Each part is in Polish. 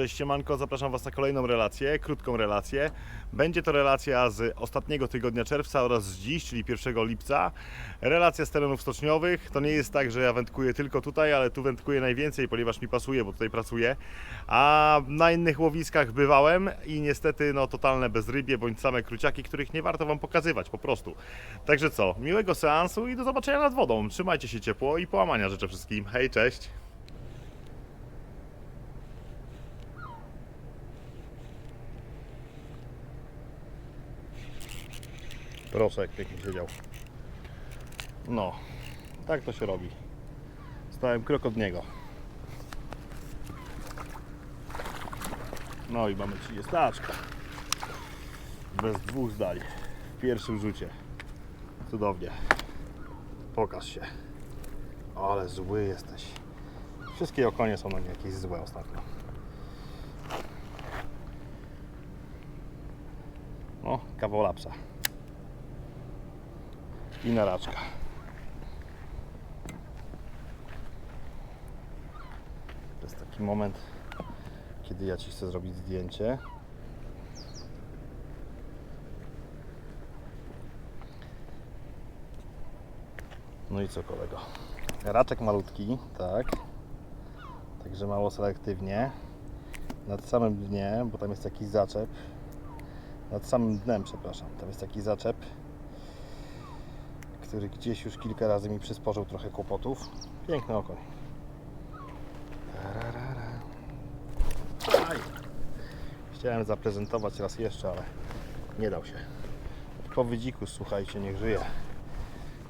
Cześć siemanko, zapraszam Was na kolejną relację, krótką relację. Będzie to relacja z ostatniego tygodnia czerwca oraz z dziś, czyli 1 lipca. Relacja z terenów stoczniowych. To nie jest tak, że ja wędkuję tylko tutaj, ale tu wędkuję najwięcej, ponieważ mi pasuje, bo tutaj pracuję. A na innych łowiskach bywałem i niestety no totalne bezrybie bądź same kruciaki, których nie warto Wam pokazywać po prostu. Także co, miłego seansu i do zobaczenia nad wodą. Trzymajcie się ciepło i połamania życzę wszystkim. Hej, cześć! Proszę, jak pięknie siedział. No, tak to się robi. Stałem krok od niego. No i mamy 30 Bez dwóch zdań. W pierwszym rzucie. Cudownie. Pokaż się. Ale zły jesteś. Wszystkie okonie są na mnie jakieś złe ostatnio. O, kawał lapsa i naraczka. To jest taki moment, kiedy ja Ci chcę zrobić zdjęcie. No i co kolego? Raczek malutki, tak. Także mało selektywnie. Nad samym dnie, bo tam jest taki zaczep. Nad samym dnem, przepraszam, tam jest taki zaczep który gdzieś już kilka razy mi przysporzył trochę kłopotów. Piękny okoń. Chciałem zaprezentować raz jeszcze, ale nie dał się. Po wydziku, słuchajcie, niech żyje.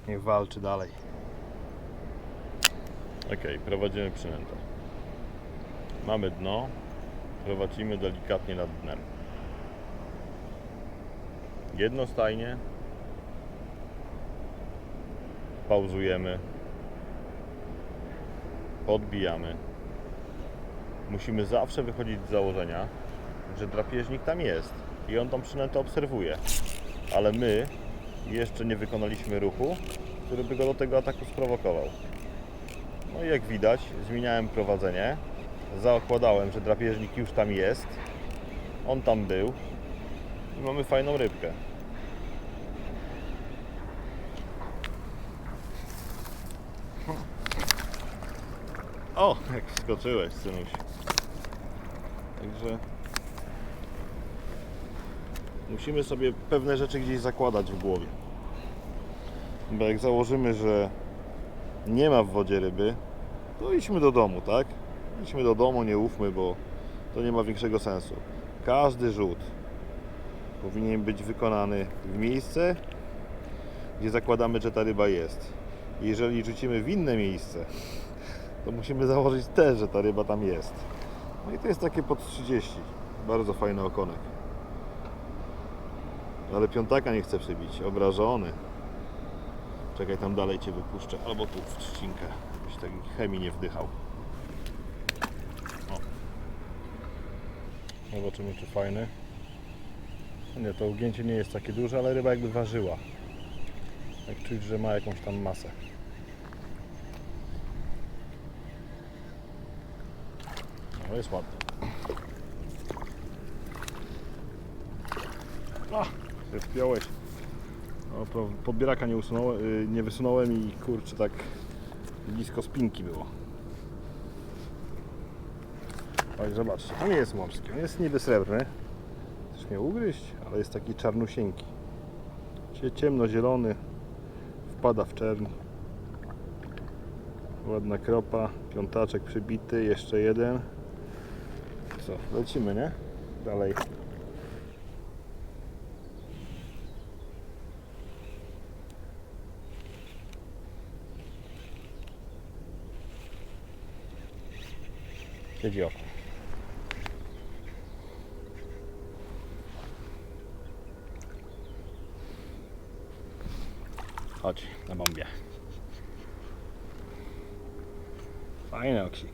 Niech walczy dalej. Ok, prowadzimy przynętę. Mamy dno, prowadzimy delikatnie nad dnem. Jednostajnie, pauzujemy, podbijamy. Musimy zawsze wychodzić z założenia, że drapieżnik tam jest i on tą przynętę obserwuje, ale my jeszcze nie wykonaliśmy ruchu, który by go do tego ataku sprowokował. No i jak widać, zmieniałem prowadzenie, zakładałem, że drapieżnik już tam jest, on tam był i mamy fajną rybkę. O, jak wskoczyłeś, synuś. Także musimy sobie pewne rzeczy gdzieś zakładać w głowie. Bo jak założymy, że nie ma w wodzie ryby, to idźmy do domu, tak? Idźmy do domu, nie ufmy, bo to nie ma większego sensu. Każdy rzut powinien być wykonany w miejsce, gdzie zakładamy, że ta ryba jest. Jeżeli rzucimy w inne miejsce, to musimy założyć też, że ta ryba tam jest. No i to jest takie pod 30. Bardzo fajny okonek. Ale piątaka nie chce przybić. Obrażony. Czekaj, tam dalej Cię wypuszczę. Albo tu w trzcinkę. Byś taki chemii nie wdychał. O. Zobaczymy, czy fajny. No Nie, to ugięcie nie jest takie duże, ale ryba jakby ważyła. Jak czuć, że ma jakąś tam masę. No jest ładny. A, się wpiąłeś. No to podbieraka nie, usunąłem, y, nie wysunąłem i kurczę tak blisko spinki było. Oj, zobaczcie, to nie jest morski, on jest niby srebrny. Chcesz mnie ugryźć, ale jest taki czarnusieńki. Cie- Ciemnozielony, wpada w czerń. Ładna kropa, piątaczek przybity, jeszcze jeden. Co, lecimy, nie? Dalej. Siedzi oko. Chodź na bombie. Fajny oksik.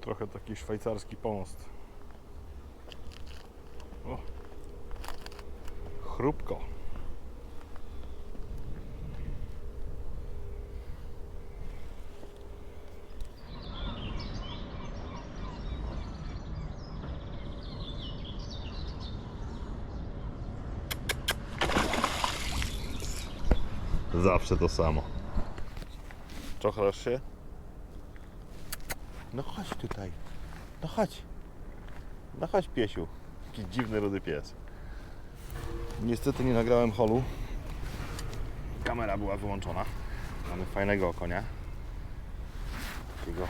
Trochę taki szwajcarski pomost. O. Chrupko. Zawsze to samo. Czochrasz się? No chodź tutaj. No chodź. No chodź piesiu. Taki dziwny rudy pies. Niestety nie nagrałem holu. Kamera była wyłączona. Mamy fajnego konia. Takiego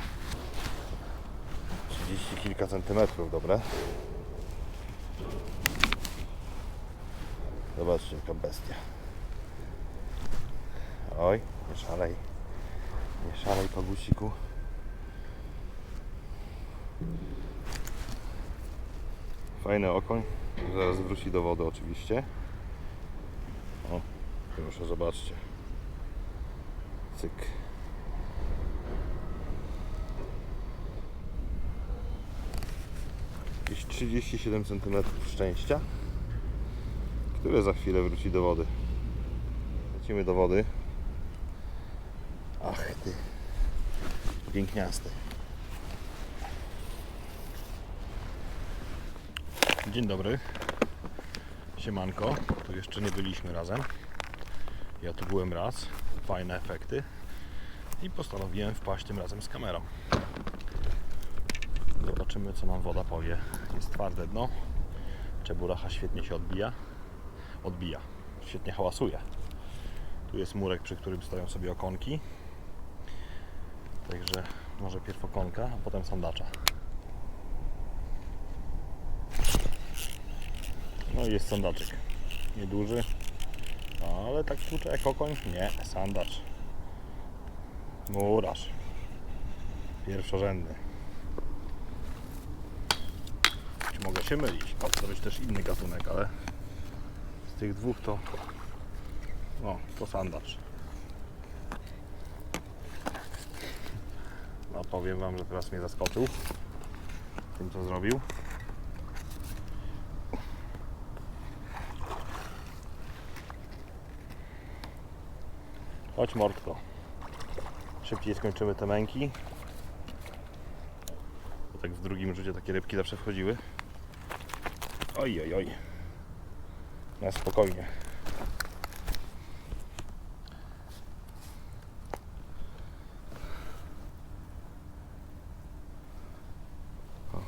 30 kilka centymetrów, dobre. Zobaczcie jaka bestia. Oj, nie szalej. Nie szalej pagusiku. Fajny okoń. Zaraz wróci do wody oczywiście. O, proszę zobaczcie. Cyk. Jakieś 37 cm szczęścia, które za chwilę wróci do wody. Lecimy do wody. Ach ty. Piękniasty. Dzień dobry. Siemanko. Tu jeszcze nie byliśmy razem. Ja tu byłem raz. Fajne efekty. I postanowiłem wpaść tym razem z kamerą. Zobaczymy co nam woda powie. Jest twarde dno. Czeburacha świetnie się odbija. Odbija. Świetnie hałasuje. Tu jest murek, przy którym stoją sobie okonki. Także może pierw okonka, a potem sandacza. No i jest sandaczek. Nieduży, ale tak tłucze jak okoń? Nie, sandacz. Murarz. Pierwszorzędny. Choć mogę się mylić. Może to być też inny gatunek, ale z tych dwóch to o, to sandacz. No powiem Wam, że teraz mnie zaskoczył tym co zrobił. Chodź mordko. Szybciej skończymy te męki. Bo tak w drugim rzucie takie rybki zawsze wchodziły. Oj, oj, oj. Na spokojnie.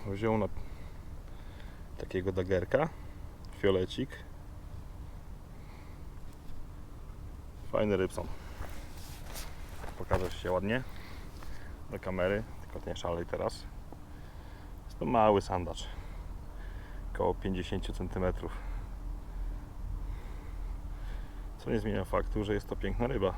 Wziął na takiego dagerka. Fiolecik. Fajny rybson. Pokażesz się ładnie do kamery, tylko nie szalej teraz. Jest to mały sandacz. Około 50 cm. Co nie zmienia faktu, że jest to piękna ryba.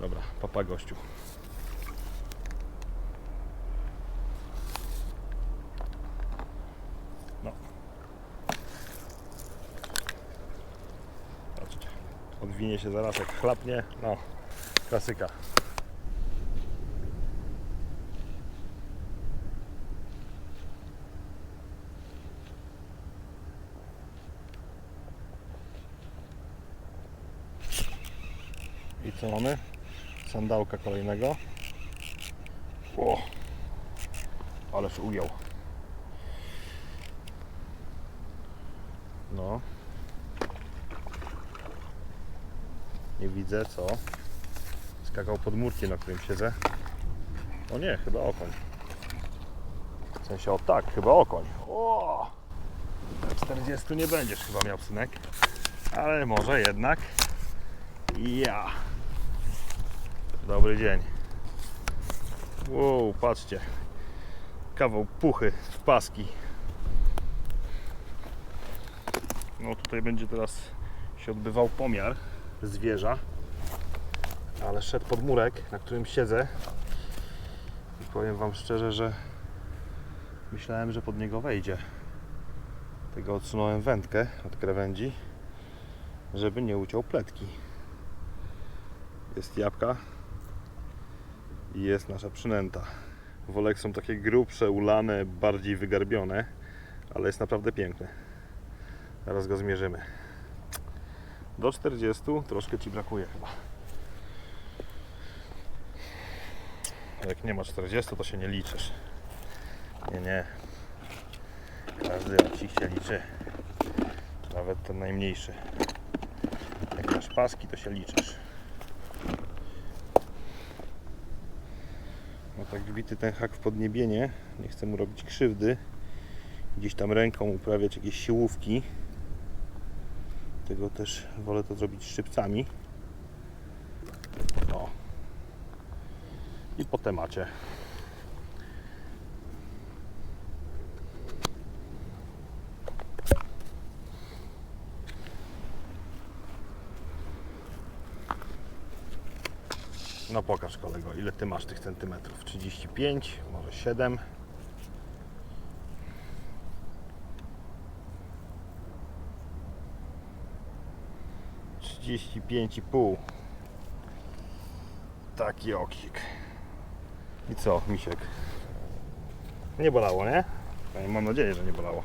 Dobra, papa gościu. No. Patrzcie. Odwinie się zaraz jak chlapnie. No, klasyka. I co mamy? Sandałka kolejnego. O! Ależ ujął. No. Widzę co. Skakał pod murkiem, na którym siedzę. O nie, chyba okoń. W sensie o tak, chyba okoń. O! 40 nie będziesz chyba miał synek. Ale może jednak. Ja. Dobry dzień. Wow, patrzcie. Kawał puchy w paski. No tutaj będzie teraz się odbywał pomiar zwierza. Ale szedł pod murek, na którym siedzę. I powiem Wam szczerze, że myślałem, że pod niego wejdzie. Tego odsunąłem wędkę od krawędzi. żeby nie uciął pletki. Jest jabłka i jest nasza przynęta. Wolek są takie grubsze, ulane, bardziej wygarbione, ale jest naprawdę piękny. Teraz go zmierzymy. Do 40 troszkę Ci brakuje chyba. Jak nie ma 40, to się nie liczysz. Nie, nie. Każdy się liczy. Nawet ten najmniejszy. Jak masz paski, to się liczysz. No tak wbity ten hak w podniebienie. Nie chcę mu robić krzywdy. Gdzieś tam ręką uprawiać jakieś siłówki. Tego też wolę to zrobić szczypcami. O. I po temacie. No pokaż kolego, ile ty masz tych centymetrów? 35, może 7. Trzydzieści pięć i pół. Taki oksik. I co, misiek? Nie bolało, nie? Mam nadzieję, że nie bolało.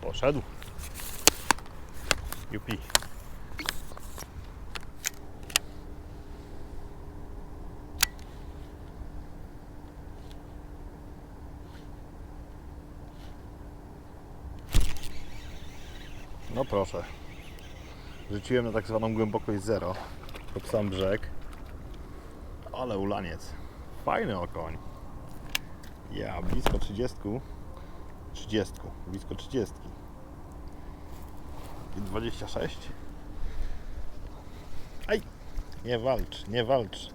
Poszedł. Jupi. No proszę. Rzuciłem na tak zwaną głębokość zero pod sam brzeg. Ale ulaniec. Fajny okoń. Ja, blisko 30. 30, blisko 30. I 26. Aj! Nie walcz, nie walcz.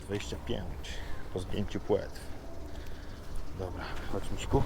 25 po zdjęciu płetw. Dobra, chodź Miśku.